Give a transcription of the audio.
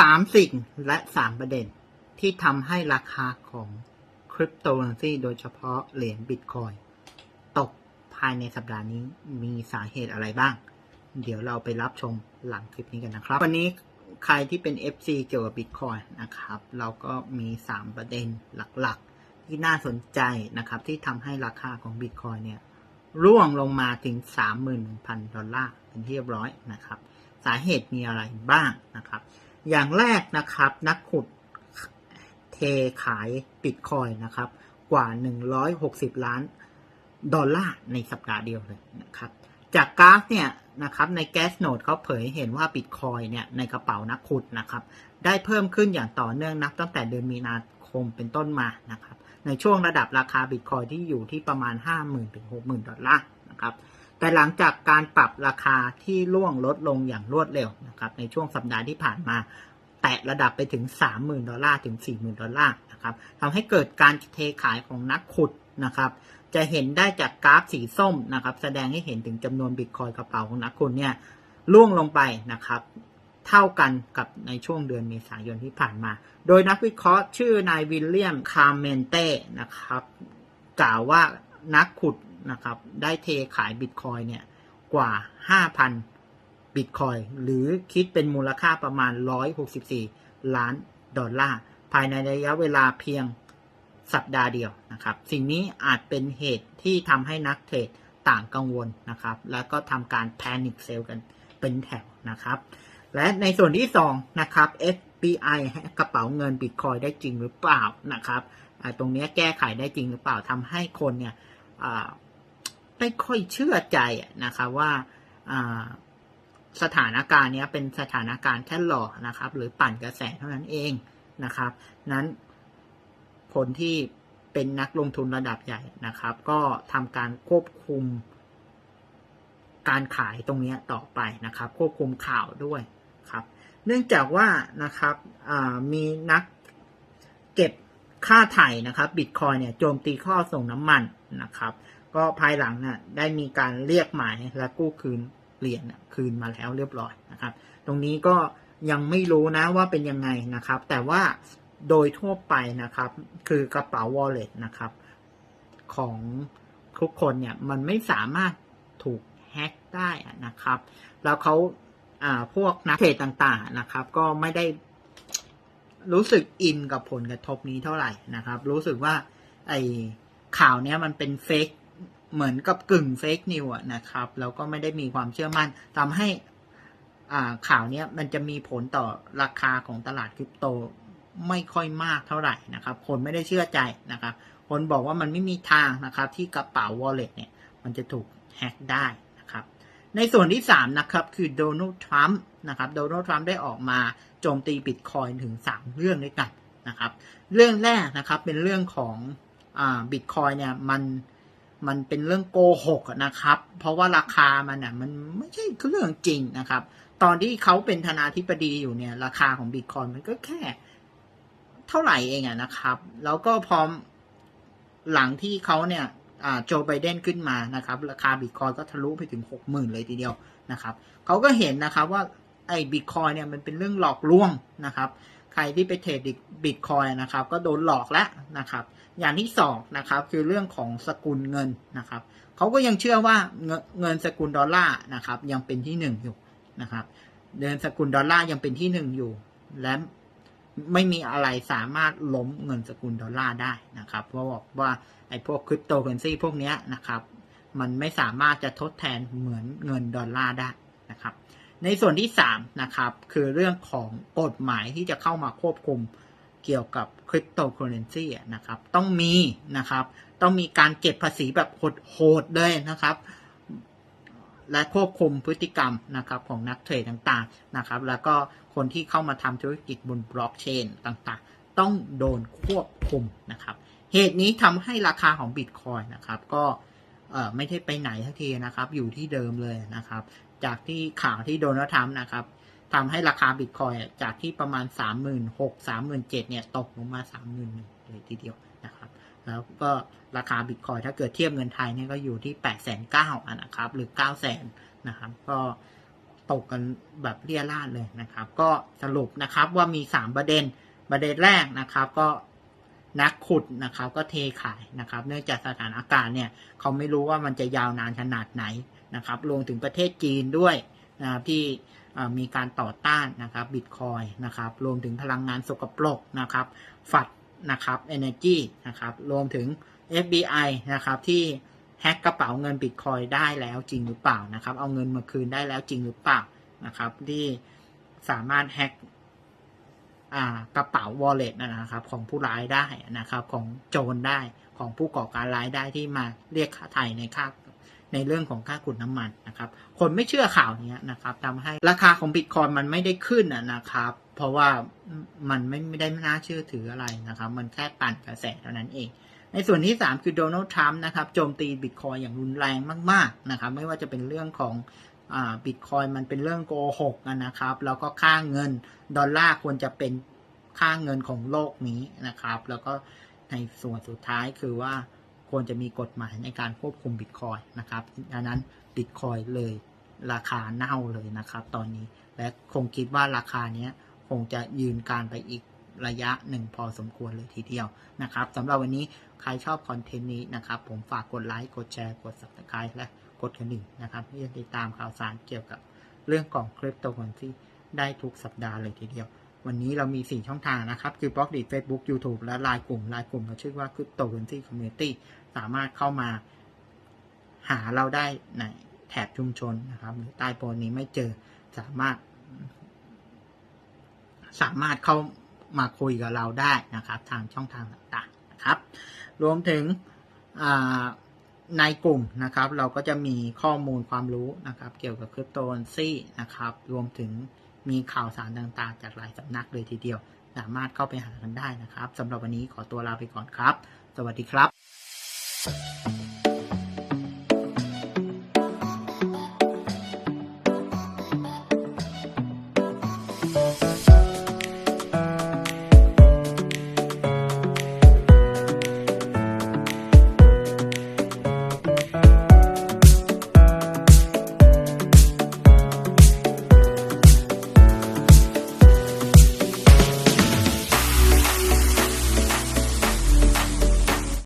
สามสิ่งและสามประเด็นที่ทำให้ราคาของคริปโตเคอเรนซีโดยเฉพาะเหรียญบิตคอยตกภายในสัปดาห์นี้มีสาเหตุอะไรบ้าง เดี๋ยวเราไปรับชมหลังคลิปนี้กันนะครับ วันนี้ใครที่เป็น FC เกี่ยวกับบิตคอยนะครับ เราก็มี 3 ประเด็นหลักๆ ที่น่าสนใจนะครับ ที่ทำให้ราคาของบิตคอยเนี่ยร่วงลงมาถึง 31,000 ดอลลาร์เป็นที่เรียบร้อยนะครับ สาเหตุมีอะไรบ้างนะครับ อย่างแรกนะครับ นักขุดเทขายบิตคอยนะครับ กว่า 160 ล้านดอลลาร์ในสัปดาห์เดียวเลยนะครับ จากกราฟเนี่ยนะครับในแกสโนดเขาเผยเห็นว่าบิตคอยเนี่ยในกระเป๋านักขุดนะครับ ได้เพิ่มขึ้นอย่างต่อเนื่องนับตั้งแต่เดือนมีนาคมเป็นต้นมานะครับ ในช่วงระดับราคาบิตคอยที่อยู่ที่ประมาณ 50,000ถึง60,000 ดอลลาร์นะครับ แต่หลังจากการปรับราคาที่ร่วงลดลงอย่างรวดเร็วนะครับในช่วงสัปดาห์ที่ผ่านมา แตะระดับไปถึง 30,000 ดอลลาร์ถึง 40,000 ดอลลาร์นะครับทำให้เกิดการเทขายของนักขุดนะครับจะเห็นได้จากกราฟสีส้มนะครับแสดงให้เห็นถึงจำนวนบิตคอยกระเป๋าของนักขุดเนี่ยล่วงลงไปนะครับเท่ากันกับในช่วงเดือนเมษายนที่ผ่านมา โดยนักวิเคราะห์ชื่อนายวิลเลียมคาร์เมนเต้นะครับกล่าวว่านักขุด นะครับ ได้เทขายบิตคอยเนี่ยกว่า 5,000 บิตคอยหรือคิดเป็นมูลค่าประมาณ 164 ล้านดอลลาร์ ภายในระยะเวลาเพียงสัปดาห์เดียวนะครับ สิ่งนี้อาจเป็นเหตุที่ทำให้นักเทรดต่างกังวลนะครับ แล้วก็ทำการแพนิคเซลกันเป็นแถวนะครับ และในส่วนที่ 2 นะครับ FBI กระเป๋าเงินบิตคอยได้จริงหรือเปล่านะครับ ตรงนี้แก้ไขได้จริงหรือเปล่าทำให้คนเนี่ย ไม่ค่อยเชื่อใจนะครับว่าสถานการณ์นี้เป็นสถานการณ์แค่หลอกนะครับ หรือปั่นกระแสเท่านั้นเองนะครับ นั้นคนที่เป็นนักลงทุนระดับใหญ่นะครับ ก็ทำการควบคุมการขายตรงนี้ต่อไปนะครับ ควบคุมข่าวด้วยครับ เนื่องจากว่านะครับมีนักเก็บค่าไถ่นะครับบิตคอยเนี่ยโจมตีข้อส่งน้ำมันนะครับ ก็ภายหลังน่ะได้มีการเรียกหมายและกู้คืนเหรียญน่ะคืนมาแล้วเรียบร้อยนะครับ ตรงนี้ก็ยังไม่รู้นะว่าเป็นยังไงนะครับ แต่ว่าโดยทั่วไปนะครับ คือกระเป๋า wallet นะครับ ของทุกคนเนี่ยมันไม่สามารถถูกแฮ็กได้นะครับ แล้วเขาอ่าพวกนักเทรดต่างๆนะครับ ก็ไม่ได้รู้สึกอินกับผลกระทบนี้เท่าไหร่นะครับ รู้สึกว่าไอข่าวเนี้ยมันเป็นเฟก เหมือนกับกึ่งเฟกนิวอะนะครับ แล้วก็ไม่ได้มีความเชื่อมั่นทำให้อ่าข่าวเนี้ยมันจะมีผลต่อราคาของตลาดคริปโตไม่ค่อยมากเท่าไหร่นะครับ คนไม่ได้เชื่อใจนะครับ คนบอกว่ามันไม่มีทางนะครับ ที่กระเป๋า wallet เนี่ยมันจะถูกแฮ็กได้นะครับ ในส่วนที่ 3 นะครับ คือโดนัลด์ทรัมป์นะครับโดนัลด์ทรัมป์ได้ออกมาโจมตีบิตคอยถึง 3 เรื่องด้วยกันนะครับ เรื่องแรกนะครับเป็นเรื่องของอ่าบิตคอยเนี่ยมัน มันเป็นเรื่องโกหกนะครับ เพราะว่าราคามันอะมันไม่ใช่เรื่องจริงนะครับ ตอนที่เขาเป็นธนาธิบดีอยู่เนี่ยราคาของบิตคอยมันก็แค่ เท่าไหร่เองอะนะครับ แล้วก็พร้อมหลังที่เขาเนี่ยโจไบเดนขึ้นมานะครับ ราคาบิตคอยก็ทะลุไปถึงหกหมื่นเลยทีเดียวนะครับเขาก็เห็นนะครับว่าไอ้บิตคอยเนี่ยมันเป็นเรื่องหลอกลวงนะครับ ใครที่ไปเทรดบิตคอยนะครับ ก็โดนหลอกแล้วนะครับ อย่างที่สองนะครับคือเรื่องของสกุลเงินนะครับเขาก็ยังเชื่อว่าเงินสกุลดอลลาร์นะครับ ยังเป็นที่หนึ่งอยู่นะครับ เดินสกุลดอลลาร์ยังเป็นที่หนึ่งอยู่ และไม่มีอะไรสามารถล้มเงินสกุลดอลลาร์ได้นะครับ เพราะบอกว่าไอ้พวกคริปโตเคอเรนซีพวกนี้นะครับ มันไม่สามารถจะทดแทนเหมือนเงินดอลลาร์ได้นะครับ ในส่วนที่3นะครับคือเรื่องของกฎหมายที่จะเข้ามาควบคุมเกี่ยวกับคริปโตเคอเรนซีนะครับต้องมีนะครับ ต้องมีการเก็บภาษีแบบโหดๆเลยนะครับ และควบคุมพฤติกรรมนะครับของนักเทรดต่างๆนะครับ แล้วก็คนที่เข้ามาทำธุรกิจบนบล็อกเชนต่างๆ ต้องโดนควบคุมนะครับ เหตุนี้ทำให้ราคาของบิตคอยนะครับ ก็ไม่ได้ไปไหนทักทีนะครับ อยู่ที่เดิมเลยนะครับ จากที่ข่าวที่โดนัลด์ทรัมป์นะครับทำให้ราคาบิตคอยจากที่ประมาณ 3 6 0 0 0 3 7 0 0 0เนี่ยตกลงมา 3 1 0 0 0เลยทีเดียวนะครับ แล้วก็ราคาบิตคอยถ้าเกิดเทียบเงินไทยเนี่ยก็อยู่ที่ 8 9 0 0 0นะครับ หรือ9 0 0 0 0 0นะครับก็ตกกันแบบเลี่ยราดเลยนะครับ ก็สรุปนะครับว่ามี 3 ประเด็นประเด็นแรกนะครับก็นักขุดนะครับก็เทขายนะครับ เนื่องจากสถานการณ์เนี่ยเขาไม่รู้ว่ามันจะยาวนานขนาดไหน นะครับรวมถึงประเทศจีนด้วยนะครับที่มีการต่อต้านนะครับบิตคอยนะครับรวมถึงพลังงานสกปรกนะครับฝัดนะครับ Energy นะครับรวมถึง FBI นะครับที่แฮ็กกระเป๋าเงินบิตคอยได้แล้วจริงหรือเปล่านะครับ เอาเงินมาคืนได้แล้วจริงหรือเปล่านะครับที่สามารถแฮ็กกระเป๋า wallet นะครับของผู้ร้ายได้นะครับของโจรได้ของผู้ก่อการร้ายได้ที่มาเรียกค่าไถ่ในค่า ในเรื่องของค่าขุดน้ำมันนะครับ คนไม่เชื่อข่าวนี้นะครับทำให้ราคาของบิตคอยมันไม่ได้ขึ้นนะครับ เพราะว่ามันไม่ไม่ได้น่าเชื่อถืออะไรนะครับ มันแค่ปั่นกระแสเท่านั้นเองในส่วนที่ 3 คือโดนัลด์ทรัมป์นะครับโจมตีบิตคอยอย่างรุนแรงมาก ๆ นะครับ ไม่ว่าจะเป็นเรื่องของบิตคอยมันเป็นเรื่องโกหกนะครับ แล้วก็ค่าเงินดอลลาร์ควรจะเป็นค่าเงินของโลกนี้นะครับ แล้วก็ในส่วนสุดท้ายคือว่า ควรจะมีกฎหมายในการควบคุมบิตคอยนะครับดังนั้นบิตคอยเลยราคาเน่าเลยนะครับ ตอนนี้และคงคิดว่าราคานี้คงจะยืนการไปอีกระยะหนึ่งพอสมควรเลยทีเดียวนะครับสำหรับวันนี้ใครชอบคอนเทนต์นี้นะครับ ผมฝากกดไลค์ กดแชร์ กด subscribe และกดกระดิ่งนะครับเพื่อติดตามข่าวสารเกี่ยวกับเรื่องของคริปโตเคอเรนซีได้ทุกสัปดาห์เลยทีเดียว วันนี้เรามี 4 ช่องทางนะครับ คือบล็อกดี Facebook YouTube และ Line กลุ่ม Line กลุ่มเราชื่อว่า Crypto Currency Community สามารถเข้ามาหาเราได้ในแถบชุมชนนะครับหรือใต้โพสต์นี้ไม่เจอสามารถ สามารถเข้ามาคุยกับเราได้นะครับ ทางช่องทางต่างๆนะครับ รวมถึงในกลุ่มนะครับ เราก็จะมีข้อมูลความรู้นะครับ เกี่ยวกับคริปโตเคอเรนซีนะครับ รวมถึง มีข่าวสารต่างๆ จากหลายสำนักเลยทีเดียว สามารถเข้าไปหากันได้นะครับสำหรับวันนี้ขอตัวลาไปก่อนครับ สวัสดีครับ